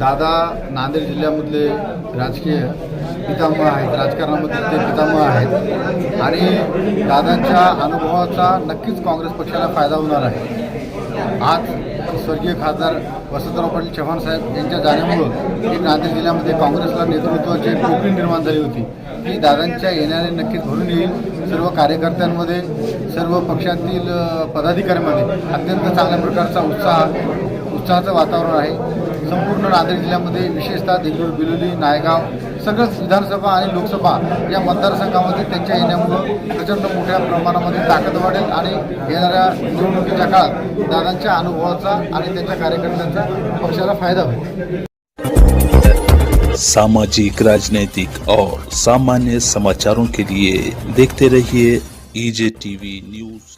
दादा नांदेड जिल्ह्यामधले राजकीय पितामह आहेत राजकारणामध्ये ते पितामह आहेत. आणि दादांच्या अनुभवाचा नक्कीच काँग्रेस पक्षाला फायदा होणार आहे. आज स्वर्गीय खासदार वसंतराव पाटील चव्हाण साहेब यांच्या जाण्यामुळं एक नांदेड जिल्ह्यामध्ये काँग्रेसला नेतृत्वाची एक पोकळी निर्माण झाली होती. ती दादांच्या येण्याने नक्कीच भरून येईल. सर्व कार्यकर्त्यांमध्ये सर्व पक्षातील पदाधिकाऱ्यांमध्ये अत्यंत चांगल्या प्रकारचा उत्साह उत्साहाचं वातावरण आहे. संपूर्ण नांदेड जिल्ह्यामध्ये विशेषतः देगलूर बिलोली नायगाव सगळंच विधानसभा आणि लोकसभा या मतदारसंघामध्ये त्यांच्या येण्यामुळं प्रचंड मोठ्या प्रमाणामध्ये ताकद वाढेल आणि येणाऱ्या निवडणुकीच्या काळात दादांच्या अनुभवाचा आणि त्यांच्या कार्यकर्त्यांचा पक्षाला फायदा होईल. सामाजिक राजनैतिक और सामान्य समाचारों के लिए देखते रहिए ईजे टीवी न्यूज